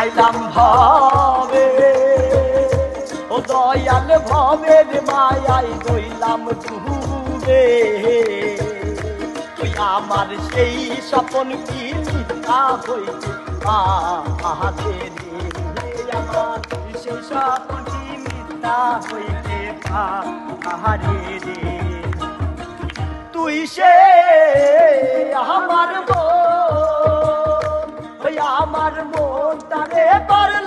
আইলাম ভবে। ও দয়াল ভবের মায়াই দইলাম তুই আমার সেই স্বপন কি মিথ্যা হইতে আহাতে আমার সেই স্বপন কি মিথ্যা হইতে আহারে রে তুই সে তারে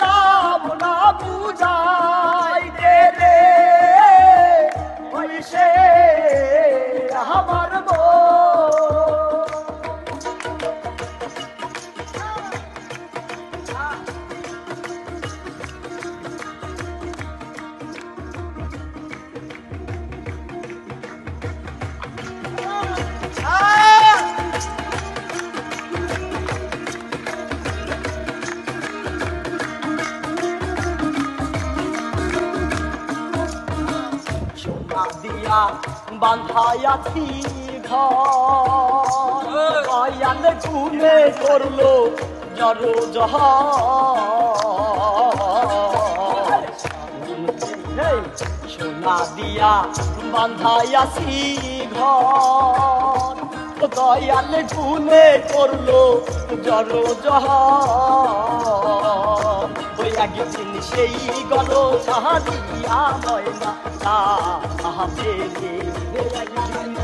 সোনা দিয়া বান্ধায়াছি ঘর। দয়াল গুনে করল জর জহ সোনা দিয়া বান্ধায়াছি ঘর। দয়াল গুনে করল জর জহ একদিন সেই গল সাহায্যা তাহাতে রে একদিন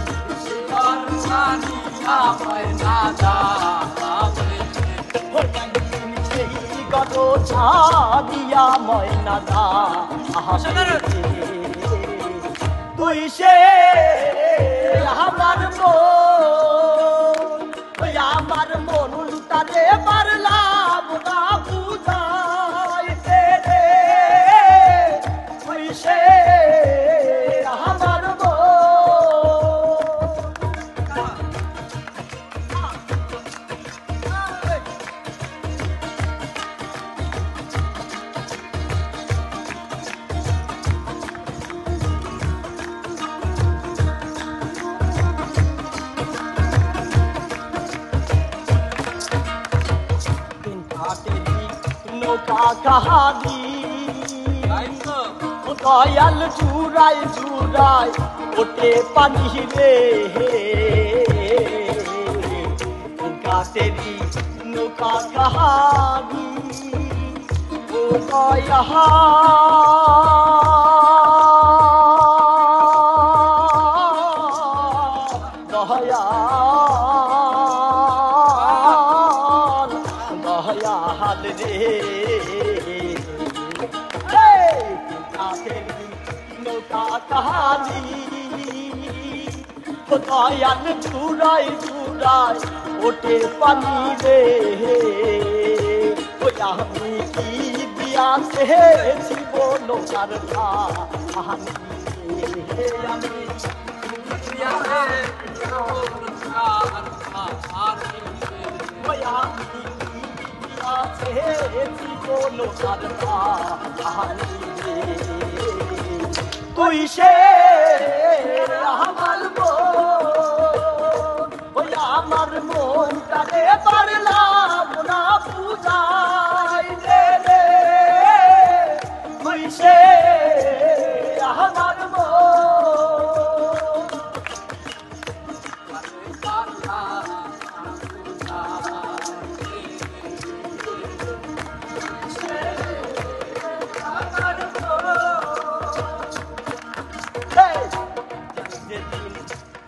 ওই একদিন সেই গল ছাদিয়া ময়না তাহাতে রে তুই সে নৌকা কাহারি দয়াল চুরাই চুরাই ওটে পানি রে কাটেলি নৌকা কাহারি ও দয়া দয়াল দয়াল রে নৌকা কাহানি দয়াল চুরাই চুরাই ওটে পানি রে ওই আমি কি দিয়াছে জীব নৌকার কাহানি আমি তুই সে আমার মন। ওই আমার মন তারে পারলাম না পূজাই রে রে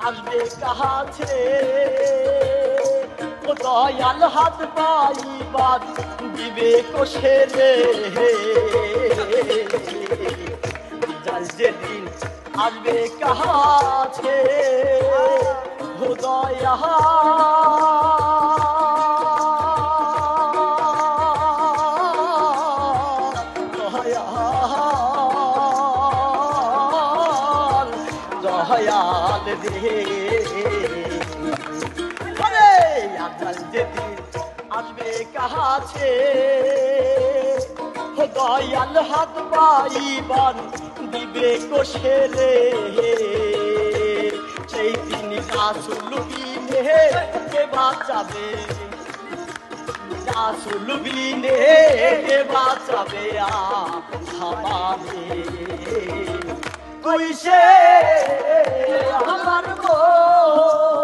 আসবে কাছে দয়াল হাত পাইবার দিবে কোষে রে। যার যেদিন আসবে কাছে দয়াল দয়াল রে আরে আজাল যেদিন আসবে কাছে দয়াল হাত পাইবার দিবে রে সেই দিন কাছুলুকিনে কে বাঁচাবে? রাসুল বিনে কে বাঁচাবে আমারে তুই সে আমার মন